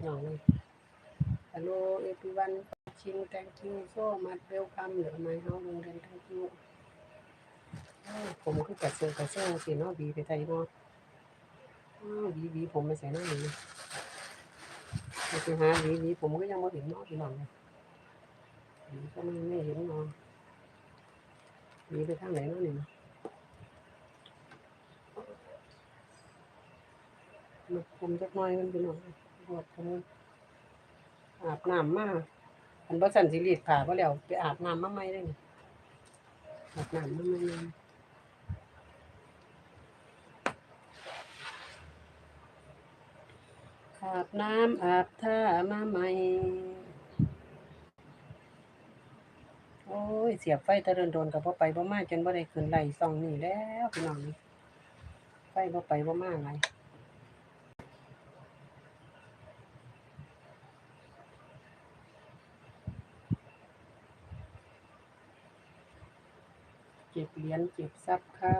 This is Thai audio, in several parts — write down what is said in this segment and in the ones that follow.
พี่น้องเลย Hello everyone watching thank you so much welcome หลือไม้เฮาโรงเรียน thank you อ้าวผมคือกระเซือกระเซงสิเนาะบีไปไทยเนาะบีบีผมไม่ใส่หน้าหนึ่งไปไปหาบีบีผมก็ยังไม่เห็นเนาะพี่น้องบีก็ไม่ไม่เห็นเนาะบีไปทางไหนเนาะนี่มาผมจักน้อยมันพี่น้อง บวชผมอาบน้ำมาอันบ่สันสิรีดผ้าบ่แล้วไปอาบน้ำมาใหม่ได้นี่อาบน้ำมาใหม่เลยอาบน้ำอาบท่ามาใหม่โอ้ย เสียบไฟตะเดินโดนกับพ่อไปบ่มาจนบ่ได้ขึ้นไหลซองนี่แล้วพี่น้องนี่ไฟบ่ไปบ่มาไห เก็บเหรียญเก็บทรัพย์ค่ะ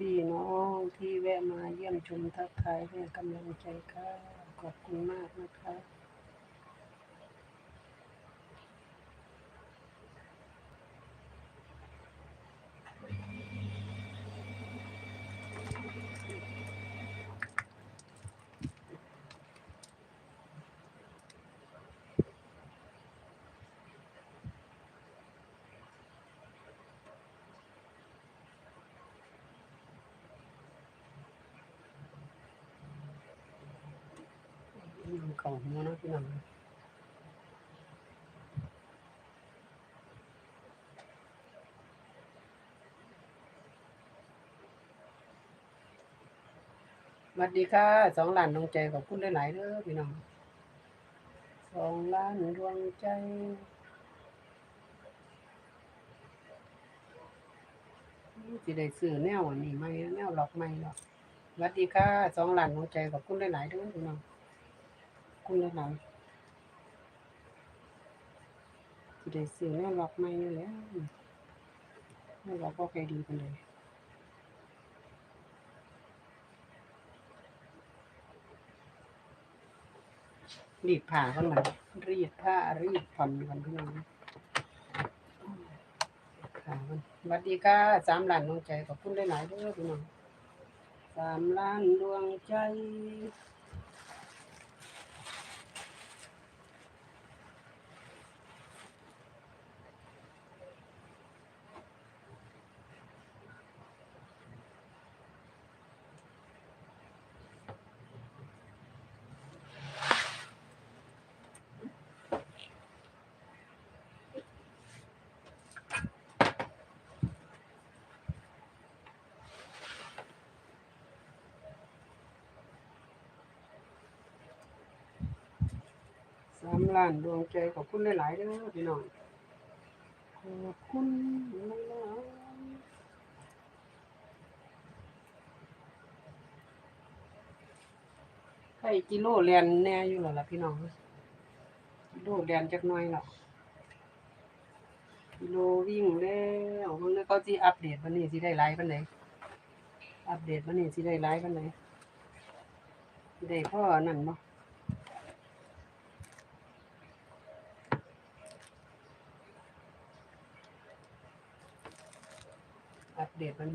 พี่น้องที่แวะมาเยี่ยมชมทักทายให้กำลังใจค่ะ ขอบคุณมากนะคะ น้ำเขาหัวนะพี่น้องสวัสดีค่ะสองล้านดวงใจขอบคุณหลายๆเด้อพี่น้องสองล้านดวงใจสิได้ซื้อแนวอันนี้ไหมแนวหลอกไหมหรอกสวัสดีค่ะสองล้านดวงใจขอบคุณหลายๆเด้อพี่น้อง ละหลายสิได้ซื้อแนวล็อกใหม่นี่แหล้วแนวล็อกบ่ค่อยดีปานใดรีดผ้าก่อนบัดรีดผ้ารีดผ่อนก่อนพี่น้องขามันสวัสดีค่ะสามล้านดวงใจขอบคุณได้หลายเด้อพี่น้องสามล้านดวงใจ สามล้านดวงใจขอบคุณหลายๆเด้อพี่น้องขอบคุณหลายๆใครกิโลแลนแน่อยู่แล้วล่ะพี่น้องกิโลแลนจักหน่อยหรอกกิโลวิ่งแล้วมันเลยเขาสิอัปเดตวันนี้สิได้ไลฟ์ปานใดอัปเดตวันนี้สิได้ไลฟ์ปานใดสิได้พ่อนั่นบ่ อัปเดตมัน